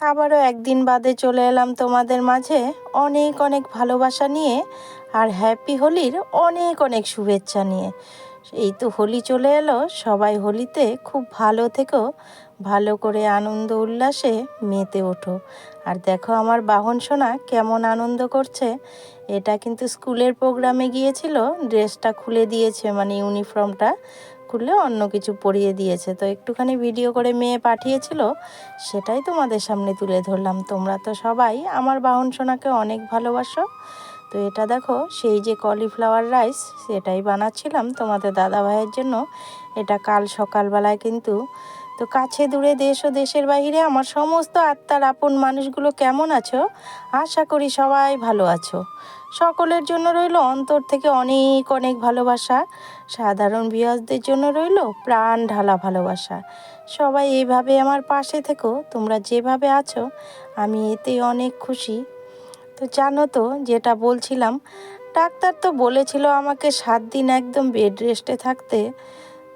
আবারও একদিন বাদে চলে এলাম তোমাদের মাঝে অনেক অনেক ভালোবাসা নিয়ে আর হ্যাপি হোলির অনেক অনেক শুভেচ্ছা নিয়ে। এই তো হোলি চলে এলো, সবাই হোলিতে খুব ভালো থেকো, ভালো করে আনন্দ উল্লাসে মেতে ওঠো। আর দেখো আমার বাহন সোনা কেমন আনন্দ করছে। এটা কিন্তু স্কুলের প্রোগ্রামে গিয়েছিল, ড্রেসটা খুলে দিয়েছে মানে ইউনিফর্মটা। খুলে অন্য কিছু পরিয়ে দিয়েছে। তো একটুখানি ভিডিও করে মেয়ে পাঠিয়েছিল, সেটাই তোমাদের সামনে তুলে ধরলাম। তোমরা তো সবাই আমার বাহন সোনাকে অনেক ভালোবাসো। তো এটা দেখো, সেই যে কলিফ্লাওয়ার রাইস সেটাই বানাচ্ছিলাম তোমাদের দাদা ভাইয়ের জন্য। এটা কাল সকালবেলায় কিন্তু, তো কাছে দূরে দেশ ও দেশের বাইরে আমার সমস্ত আত্মার আপন মানুষগুলো কেমন আছো? আশা করি সবাই ভালো আছো। সকলের জন্য রইল অন্তর থেকে অনেক অনেক ভালোবাসা। সাধারণ বিয়াসদের জন্য রইল প্রাণ ঢালা ভালোবাসা। সবাই এইভাবে আমার পাশে থেকো, তোমরা যেভাবে আছো, আমি এতে অনেক খুশি। তো জানো তো, যেটা বলছিলাম, ডাক্তার তো বলেছিল আমাকে সাত দিন একদম বেড রেস্টে থাকতে।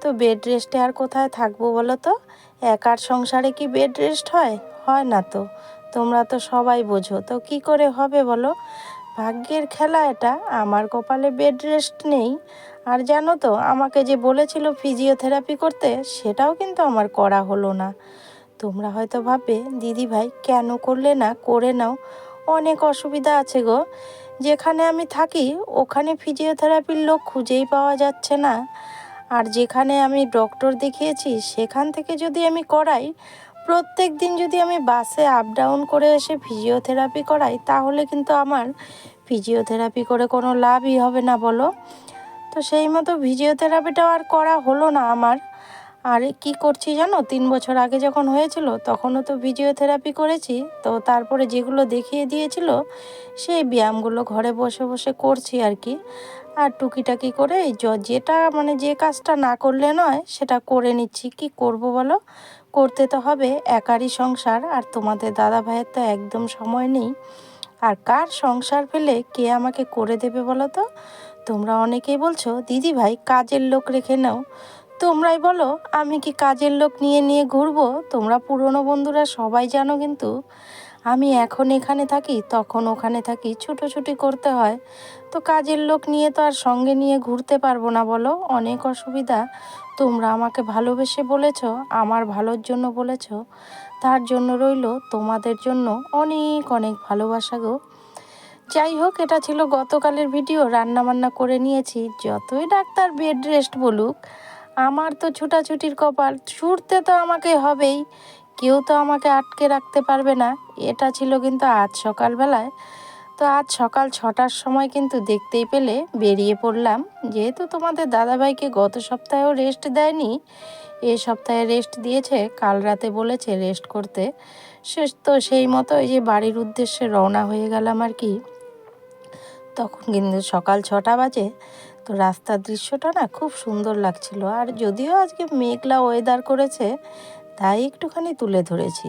তো বেড রেস্টে আর কোথায় থাকব বলো তো? একার সংসারে কি বেড রেস্ট হয়? হয় না তো। তোমরা তো সবাই বোঝো। তো কি করে হবে বলো? ভাগ্যের খেলা এটা। আমার কপালে বেড রেস্ট নেই। আর জানো তো, আমাকে যে বলেছিল ফিজিওথেরাপি করতে, সেটাও কিন্তু আমার করা হলো না। তোমরা হয়তো ভাববে দিদি ভাই কেন করলে না? করে নাও। অনেক অসুবিধা আছে গো। যেখানে আমি থাকি, ওখানে ফিজিওথেরাপির লোক খুঁজেই পাওয়া যাচ্ছে না। আর যেখানে আমি ডক্টর দেখিয়েছি, সেখান থেকে যদি আমি করাই প্রত্যেক দিন যদি আমি বাসে আপ ডাউন করে এসে ফিজিওথেরাপি করাই, তাহলে কিন্তু আমার ফিজিওথেরাপি করে কোনো লাভই হবে না, বলো? তো সেই মতো ফিজিওথেরাপিটাও আর করা হলো না আমার। আর কি করছি জানো? তিন বছর আগে যখন হয়েছিল, তখনও তো ফিজিওথেরাপি করেছি। তো তারপরে যেগুলো দেখিয়ে দিয়েছিল, সেই ব্যায়ামগুলো ঘরে বসে বসে করছি আর কি। আর টুকিটাকি করে যেটা মানে যে কাজটা না করলে নয়, সেটা করে নিচ্ছি। কি করব বলো? করতে তো হবে একারই সংসার, আর তোমাদের দাদা ভাইয়ের তো একদম সময় নেই। আর কার সংসার ফেলে কে আমাকে করে দেবে বলো তো? তোমরা অনেকেই বলছো দিদি ভাই কাজের লোক রেখে নাও। তোমরাই বলো, আমি কি কাজের লোক নিয়ে নিয়ে ঘুরবো? তোমরা পুরনো বন্ধুরা সবাই জানো কিন্তু আমি এখন এখানে থাকি, তখন ওখানে থাকি, ছুটোছুটি করতে হয়। তো কাজের লোক নিয়ে তো আর সঙ্গে নিয়ে ঘুরতে পারব না বলো। অনেক অসুবিধা। তোমরা আমাকে ভালোবেসে বলেছ, আমার ভালোর জন্য বলেছ। তার জন্য রইল তোমাদের জন্য অনেক অনেক ভালোবাসা গো। যাই হোক, এটা ছিল গতকালের ভিডিও। রান্না বান্না করে নিয়েছি। যতই ডাক্তার বেড রেস্ট বলুক, আমার তো ছুটাছুটির কপাল, ছুটতে তো আমাকে হবেই। কেউ তো আমাকে আটকে রাখতে পারবে না। এটা ছিল কিন্তু আজ সকালবেলায়। তো আজ সকাল ছটার সময় কিন্তু দেখতেই পেলে বেরিয়ে পড়লাম। যেহেতু তোমাদের দাদাভাইকে গত সপ্তাহেও রেস্ট দেয়নি, এ সপ্তাহে রেস্ট দিয়েছে, কাল রাতে বলেছে রেস্ট করতে। শেষ তো সেই মতো এই যে বাড়ির উদ্দেশ্যে রওনা হয়ে গেলাম আর কি। তখন কিন্তু সকাল ছটা বাজে। তো রাস্তার দৃশ্যটা না খুব সুন্দর লাগছিল। আর যদিও আজকে মেঘলা ওয়েদার করেছে তাই একটুখানি তুলে ধরেছি।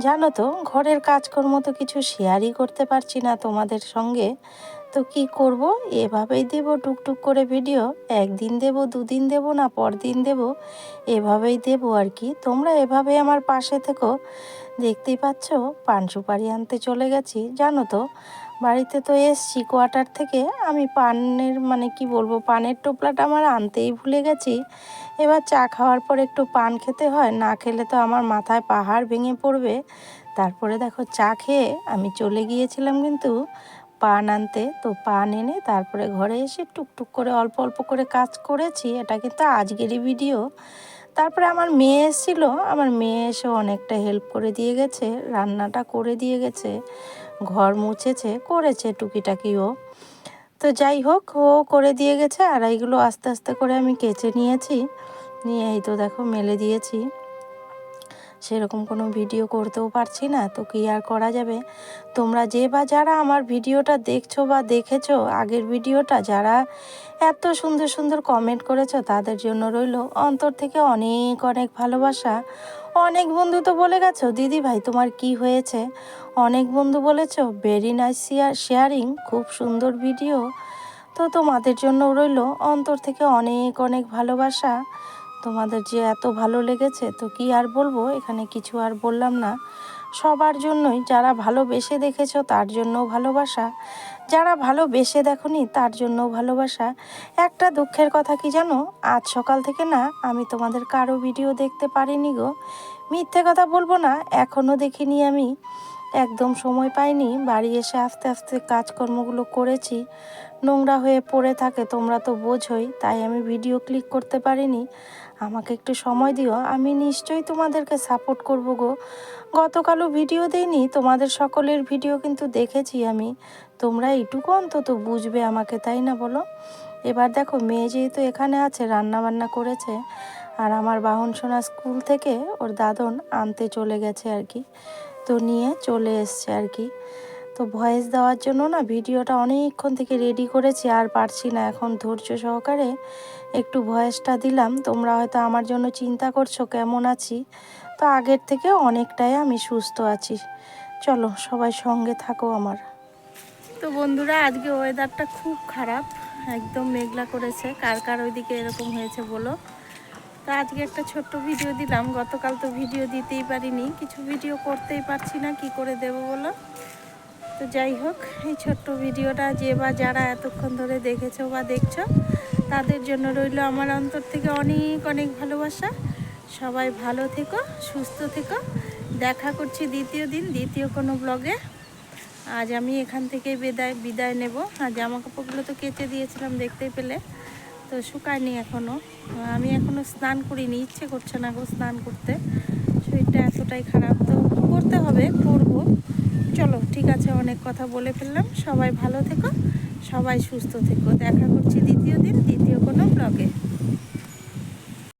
জানো তো, ঘরের কাজকর্ম তো কিছু শেয়ারই করতে পারছি না তোমাদের সঙ্গে। তো কি করব? এভাবেই দেব টুকটুক করে ভিডিও একদিন দেব, দুদিন দেব না পরদিন দেব, এভাবেই দেব আর কি। তোমরা এভাবে আমার পাশে থেকো। দেখতেই পাচ্ছ পান সুপারি আনতে চলে গেছি। জানো তো বাড়িতে তো এসছি, কোয়ার্টার থেকে। আমি পানের মানে কি বলব, পানের টোপলাটা আমার আনতেই ভুলে গেছি। এবার চা খাওয়ার পর একটু পান খেতে হয়, না খেলে তো আমার মাথায় পাহাড় ভেঙে পড়বে। তারপরে দেখো চা খেয়ে আমি চলে গিয়েছিলাম কিন্তু পান আনতে। তো পান এনে তারপরে ঘরে এসে টুকটুক করে, অল্প অল্প করে কাজ করেছি। এটা কিন্তু আজকেরই ভিডিও। তারপরে আমার মেয়ে এসেছিল। আমার মেয়ে এসে অনেকটা হেল্প করে দিয়ে গেছে, রান্নাটা করে দিয়ে গেছে। ঘর মুছেছে, করেছে টুকিটাকিও। তো যাই হোক, ও করে দিয়ে গেছে, আর এইগুলো আস্তে আস্তে করে আমি কেচে নিয়েছি। নিয়ে এই তো দেখো, মেলে দিয়েছি। সেরকম কোনো ভিডিও করতেও পারছি না, তো কি আর করা যাবে? তোমরা যে বা যারা আমার ভিডিওটা দেখছ বা দেখেছ, আগের ভিডিওটা যারা এত সুন্দর সুন্দর কমেন্ট করেছ, তাদের জন্য রইল অন্তর থেকে অনেক অনেক ভালোবাসা। অনেক বন্ধু তো বলে গেছো, দিদি ভাই, তোমার কি হয়েছে? অনেক বন্ধু বলেছ ভেরি নাইস শেয়ারিং খুব সুন্দর ভিডিও তো তোমাদের জন্য রইল অন্তর থেকে অনেক অনেক ভালোবাসা। তোমাদের যে এত ভালো লেগেছে, তো কি আর বলব? এখানে কিছু আর বললাম না। সবার জন্যই যারা ভালোবেসে দেখেছ, তার জন্যও ভালোবাসা। যারা ভালোবেসে দেখনি, তার জন্যও ভালোবাসা। একটা দুঃখের কথা কি জানো? আজ সকাল থেকে না, আমি তোমাদের কারও ভিডিও দেখতে পারিনি গো। মিথ্যে কথা বলব না এখনও দেখিনি আমি। একদম সময় পাইনি। বাড়ি এসে আস্তে আস্তে কাজকর্মগুলো করেছি। নোংরা হয়ে পড়ে থাকে, তোমরা তো বোঝোই, তাই আমি ভিডিও ক্লিক করতে পারিনি। আমাকে একটু সময় দিও, আমি নিশ্চয়ই তোমাদেরকে সাপোর্ট করব গো। গতকালও ভিডিও দেইনি, তোমাদের সকলের ভিডিও কিন্তু দেখেছি আমি। তোমরা এইটুকু অন্তত বুঝবে আমাকে, তাই না বলো? এবার দেখো, মেয়ে যেহেতু এখানে আছে রান্না বান্না করেছে, আর আমার বাহন সোনা স্কুল থেকে ওর দাদন আনতে চলে গেছে আর কি। তো নিয়ে চলে এসছে আর কি। তো ভয়েস দেওয়ার জন্য না ভিডিওটা অনেকক্ষণ থেকে রেডি করেছি, আর পারছি না। এখন ধৈর্য সহকারে একটু ভয়েসটা দিলাম। তোমরা হয়তো আমার জন্য চিন্তা করছ, কেমন আছি? তো আগের থেকে অনেকটাই আমি সুস্থ আছি। চলো, সবাই সঙ্গে থাকো আমার। তো বন্ধুরা, আজকে ওয়েদারটা খুব খারাপ। একদম মেঘলা করেছে। কার কার ওইদিকে এরকম হয়েছে বলো? তো আজকে একটা ছোট্ট ভিডিও দিলাম। গতকাল তো ভিডিও দিতেই পারিনি। কিছু ভিডিও করতেই পারছি না, কি করে দেব বলো? তো যাই হোক, এই ছোট্ট ভিডিওটা যে বা যারা এতক্ষণ ধরে দেখেছ বা দেখছ, তাদের জন্য রইল আমার অন্তর থেকে অনেক অনেক ভালোবাসা। সবাই ভালো থেকো, সুস্থ থেকো। দেখা করছি দ্বিতীয় দিন, দ্বিতীয় কোনো ব্লগে। আজ আমি এখান থেকে বিদায় বিদায় নেব। আর জামা কাপড়গুলো তো কেচে দিয়েছিলাম দেখতেই পেলে। তো শুকায়নি এখনও আমি এখনও স্নান করিনি, ইচ্ছে করছে না গো স্নান করতে। শরীরটা এতটাই খারাপ। তো করতে হবে? করব চলো, ঠিক আছে, অনেক কথা বলে ফেললাম। সবাই ভালো থেকো, সবাই সুস্থ থেকো। দেখা করছি দ্বিতীয় দিন, দ্বিতীয় কোনো ব্লগে